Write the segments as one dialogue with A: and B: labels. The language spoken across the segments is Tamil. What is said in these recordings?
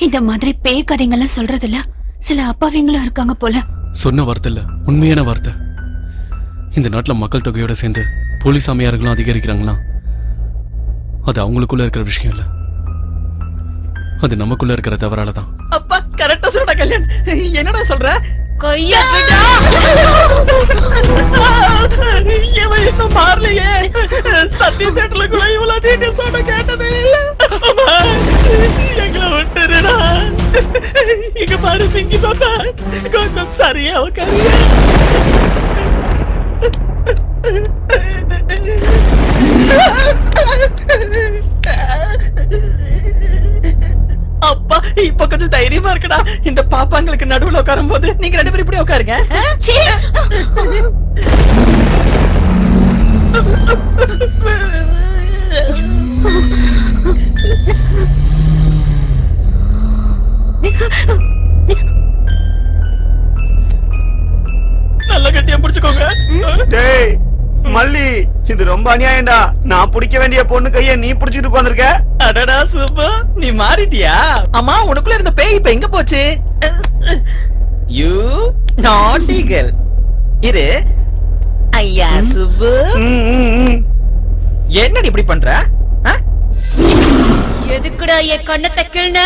A: இந்த மாதிரி பேய் கதைங்கெல்லாம் சொல்றதுல சில அப்பாவிங்களும் இருக்காங்க போல.
B: சொன்ன வார்த்தை இல்ல. உண்மையான வார்த்தை. இந்த நாட்டுல மக்கள் தொகையோட சேர்ந்து போலீஸ் அம்மையார்களும் அதிகரிக்கிறாங்களா? அது அவங்களுக்குள்ள இருக்கிற விஷயம் இல்ல. அது நமக்குள்ள இருக்கிற தவறால தான்.
C: அப்பா கரெக்டா சொல்றா கல்யாண். என்னடா சொல்ற?
A: கொய்யா
C: இவன் இன்னும் மாறலையே. சத்திய தேட்டர்ல கூட இவ்வளவு டீட்டெயில்ஸோட கேட்டதே இல்ல. எங்களை விட்டுருடா. இங்க பாரு பிங்கி பாப்பா. கொஞ்சம் சரியா உட்காரு அப்பா இப்ப கொஞ்சம் தைரியமா இருக்குடா. இந்த பாப்பாங்களுக்கு நடுவுல உட்காரும் போது நீங்க ரெண்டு பேரும் இப்படி உட்காருங்க. பிடிச்சுக்கோங்க.
D: டேய் மல்லி இது ரொம்ப அநியாயம்டா. நான் பிடிக்க வேண்டிய பொண்ணு கைய நீ பிடிச்சிட்டு உட்கார்ந்திருக்க?
C: அடடா சுப்பு. நீ மாறிட்டியா? அம்மா உனக்குள்ள இருந்த பேய் இப்ப எங்க போச்சு? யூ நாட்டிகள் இரு. ஐயா சுப்பு. என்னடி இப்படி பண்ற?
A: எதுக்குடா என் கண்ணத்தை கிள்ன?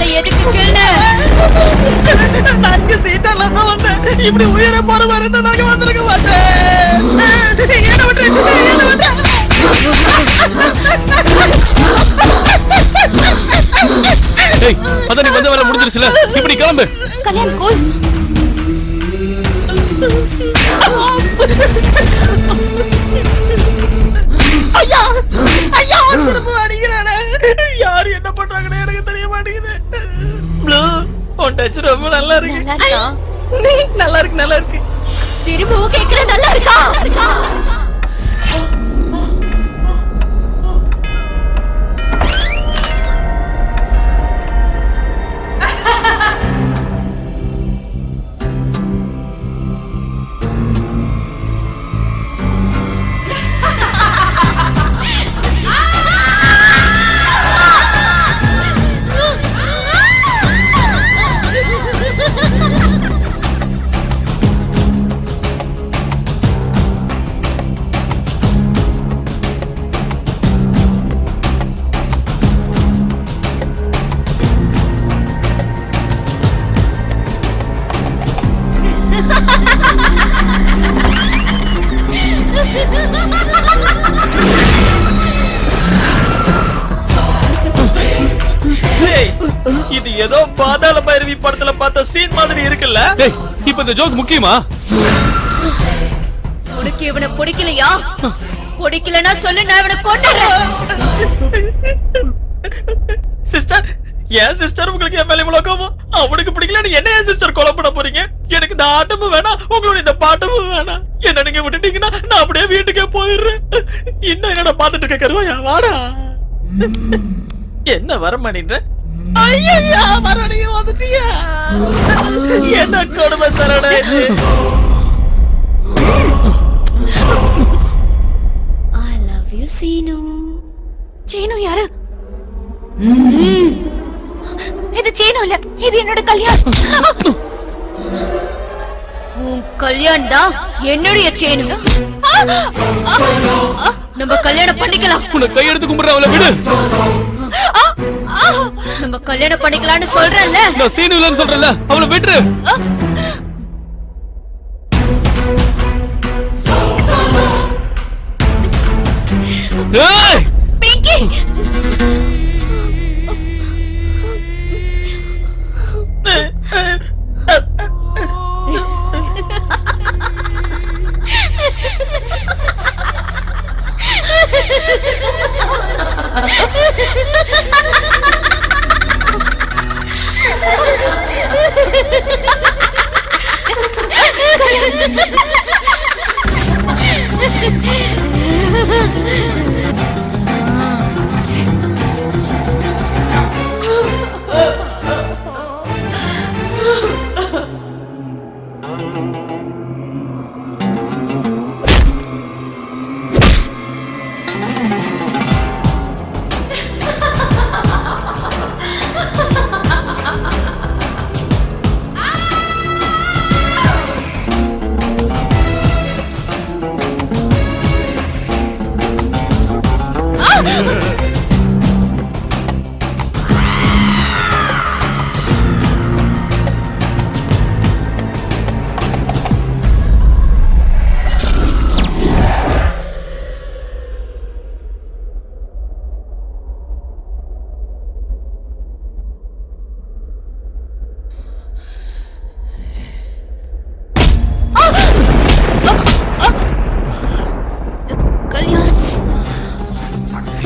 A: கண்ணத்தை எதுக்கு கிள்ன
C: நான் இங்க சீட்டால தான் வந்தேன். இப்படி உயிர போற இருந்தா நாங்க வந்திருக்க மாட்டேன். என்ன விட்டு என்ன விட்டு
B: ஏய் அதான் நீ வந்த வேலை முடிஞ்சிருச்சுல? இப்படி கிளம்பு.
A: கல்யாண் கூல்
C: ஐயா உன் டச் ரொம்ப நல்லா இருக்கு.
A: நல்லா இருக்கா?
C: நல்லா இருக்கு நல்லா இருக்கு.
A: திரும்பவும் கேக்குற நல்லா இருக்கா?
C: ஏதோ பாதாள பைரவி படத்துல பார்த்த சீன் மாதிரி இருக்குல்ல?
B: டேய் இப்ப இந்த ஜோக் முக்கியமா?
A: உனக்கு இவனை பிடிக்கலையா? பிடிக்கலன்னா சொல்லு நான் இவனை கொண்டுறேன்
C: சிஸ்டர் ஏன் சிஸ்டர் உங்களுக்கு என் மேல இவ்வளவு கோபம்? அவனுக்கு பிடிக்கலன்னு என்ன ஏன் சிஸ்டர் கொலை பண்ண போறீங்க? எனக்கு இந்த ஆட்டமும் வேணாம் உங்களுடைய இந்த பாட்டமும் வேணாம். என்ன நீங்க விட்டுட்டீங்கன்னா நான் அப்படியே வீட்டுக்கே போயிடுறேன். இன்னும் என்னடா பாத்துட்டு இருக்க கருவாயா? வாடா. என்ன வர மாட்டேன்ற? ஐயா மறுபடிய வந்துட்டியா? என்ன கொடுமை இது?
A: I love you Seenu. Seenu யாரு? இது சீனு இல்ல இது என்னோட கல்யாணம் உன் கல்யாணம் தான் என்னுடைய சேனு. நம்ம கல்யாணம் பண்ணிக்கலாம்.
B: உன்னை கையெடுத்து கும்பிடுற அவளை விடு.
A: நம்ம கல்யாணம் பண்ணிக்கலாம்னு சொல்றேன்ல.
B: நான் சீனு இல்லைன்னு சொல்றேன்ல. அவளை விட்டுரு.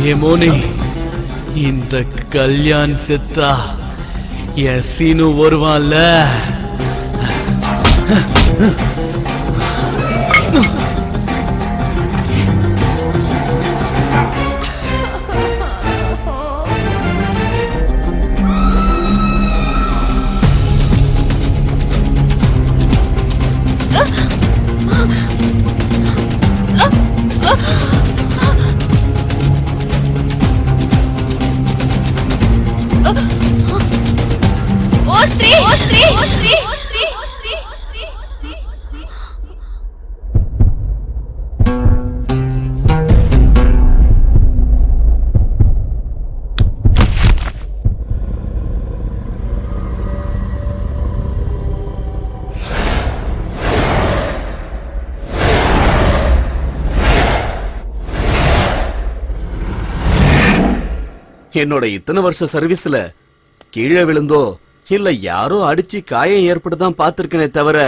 B: ஏ இந்த கல்யாண் செத்தா என் சீனு வருவான்ல.
D: என்னோட இத்தனை வருஷ சர்வீஸ்ல கீழே விழுந்தோ இல்ல யாரோ அடிச்சு காயம் ஏற்பட்டுதான் பாத்திருக்கனே தவிர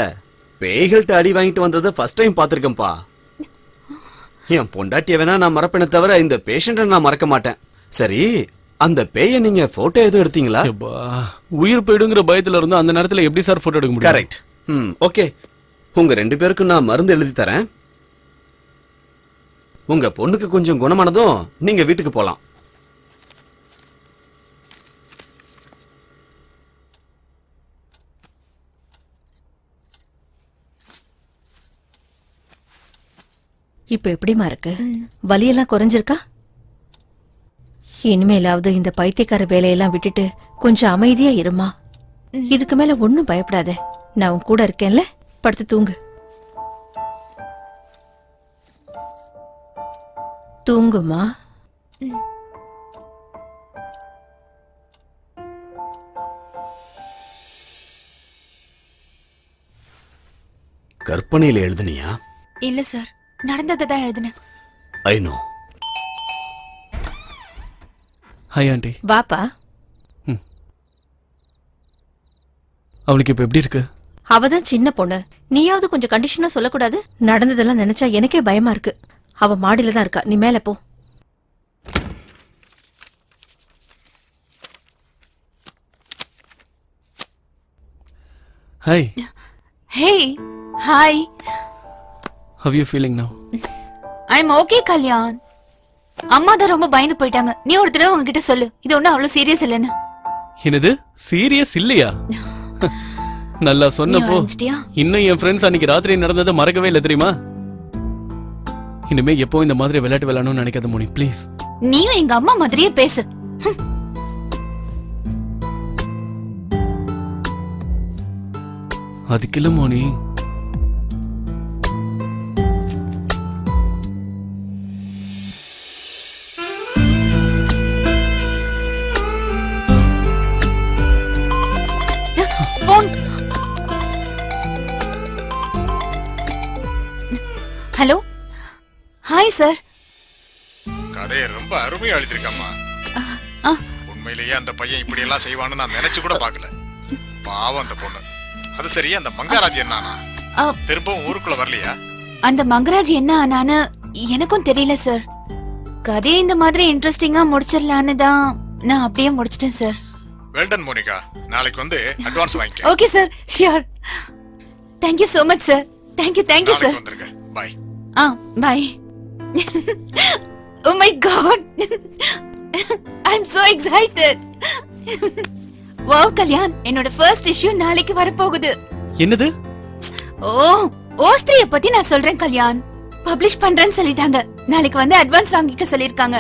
D: பேய்கள்ட்ட அடி வாங்கிட்டு வந்ததை ஃபர்ஸ்ட் டைம் பாத்திருக்கேன்பா என் பொண்டாட்டிய வேணா நான் மறப்பேனே தவிர இந்த பேஷண்ட நான் மறக்க மாட்டேன். சரி அந்த பேய நீங்க போட்டோ எதுவும் எடுத்தீங்களா?
B: உயிர் போயிடுங்கிற பயத்துல இருந்தா அந்த நேரத்துல எப்படி சார் போட்டோ எடுக்க முடியும்?
D: கரெக்ட் ம் ஓகே உங்க ரெண்டு பேருக்கும் நான் மருந்து எழுதி தரேன். உங்க பொண்ணுக்கு கொஞ்சம் குணமானதும் நீங்க வீட்டுக்கு போலாம்.
E: இப்ப எப்படிமா இருக்கு? வலியெல்லாம் குறைஞ்சிருக்கா? இனிமேலாவது இந்த பைத்தியக்கார வேலையெல்லாம் விட்டுட்டு கொஞ்சம் அமைதியா இருமா? இதுக்கு மேல ஒண்ணும் பயப்படாத. நான் உன் கூட இருக்கேன்ல? படுத்து தூங்கு. தூங்குமா?
D: கற்பனையில எழுதுனியா?
A: இல்ல சார். நடந்ததை தான் எழுதினேன்.
D: ஐ நோ
B: ஹாய் ஆண்டி
E: வாப்பா.
B: அவளுக்கு இப்ப எப்படி இருக்கு?
E: அவதான் சின்ன பொண்ணு. நீயாவது கொஞ்சம் கண்டிஷனா சொல்லக்கூடாது? நடந்ததெல்லாம் நினைச்சா எனக்கே பயமா இருக்கு. அவ மாடியில தான் இருக்கா. நீ மேல போ.
B: Hi
A: hey hi
B: how you feeling now
A: I am okay Kalyan அம்மா தான் ரொம்ப பயந்து போயிட்டாங்க. நீ ஒரு தடவை உங்ககிட்ட சொல்லு. இது ஒன்னும் அவ்வளவு சீரியஸ் இல்லைன்னு.
B: என்னது? சீரியஸ் இல்லையா? நல்லா
A: நீ
B: சொன்னப்போ
A: ஆரம்பிச்சிட்டியா?
B: இன்னும் என் ஃப்ரெண்ட்ஸ் அன்னைக்கு ராத்திரி நடந்ததை மறக்கவே இல்லை தெரியுமா? இனிமே எப்போ இந்த மாதிரி விளையாட்டு விளையாடணும்னு நினைக்காத மோனி ப்ளீஸ்
A: நீயும் எங்க அம்மா மாதிரியே பேசு.
B: அதுக்கு இல்ல மோனி
A: ஹலோ? ஹாய் சார்
F: கதையை ரொம்ப அருமையா எழுதிருக்கம்மா. உண்மையிலேயே அந்த பையன் இப்படி எல்லாம் செய்வான்னு நான் நினைச்சு கூட பார்க்கல. பாவம் அந்த பொண்ணு. அது சரி அந்த மங்காராஜ் என்னானா. திரும்பவும் ஊருக்குள்ள வரலையா?
A: அந்த மங்கராஜ் என்ன ஆனான்னு எனக்கும் தெரியல சார் கதையை இந்த மாதிரி இன்ட்ரெஸ்டிங்கா முடிச்சிடலான்னு தான் நான் அப்படியே முடிச்சிட்டேன் சார்
F: வெல்டன் மோனிகா. நாளைக்கு வந்து அட்வான்ஸ் வாங்கிக்க.
A: Okay sir sure thank you so much sir thank you thank you sir
F: நாளைக்கு வந்துருங்க. Bye
A: ah bye oh my God I am so excited wow Kalyan என்னோட ஃபர்ஸ்ட் இஷ்யூ நாளைக்கு வரப்போகுது.
B: என்னது?
A: ஓ ஓஸ்திரிய பத்தி நான் சொல்றேன் கல்யாண் பப்ளிஷ் பண்றேன்னு சொல்லிட்டாங்க. நாளைக்கு வந்து அட்வான்ஸ் வாங்கிக்க சொல்லிருக்காங்க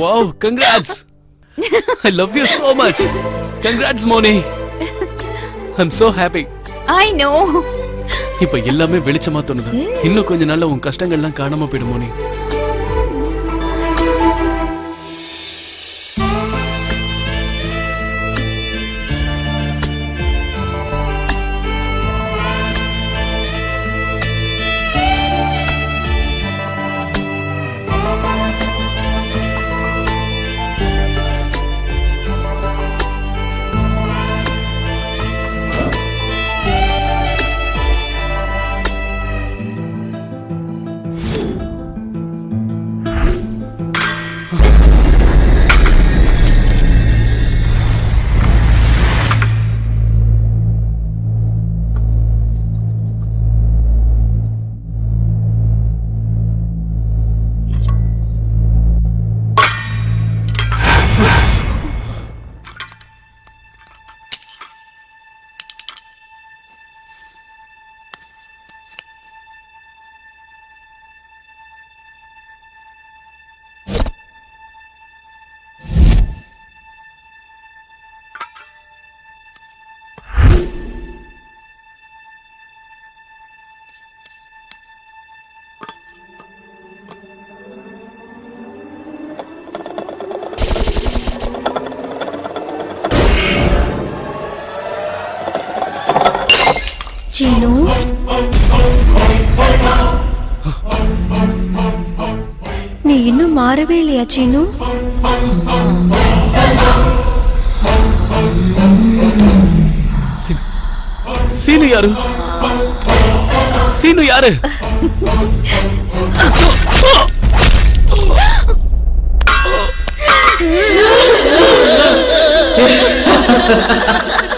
B: wow congrats I love you so much. Congrats Moni I'm so happy.
A: I know
B: இப்ப எல்லாமே வெளிச்சமா தோணுது. இன்னும் கொஞ்ச நாள்ல உன் கஷ்டங்கள்லாம் காணாம போயிடுமோ நீ
E: சீனு நீ இன்னும் மாறவே இல்லையா சீனு
B: சீனு? சீனு யாரு? சீனு யாரு?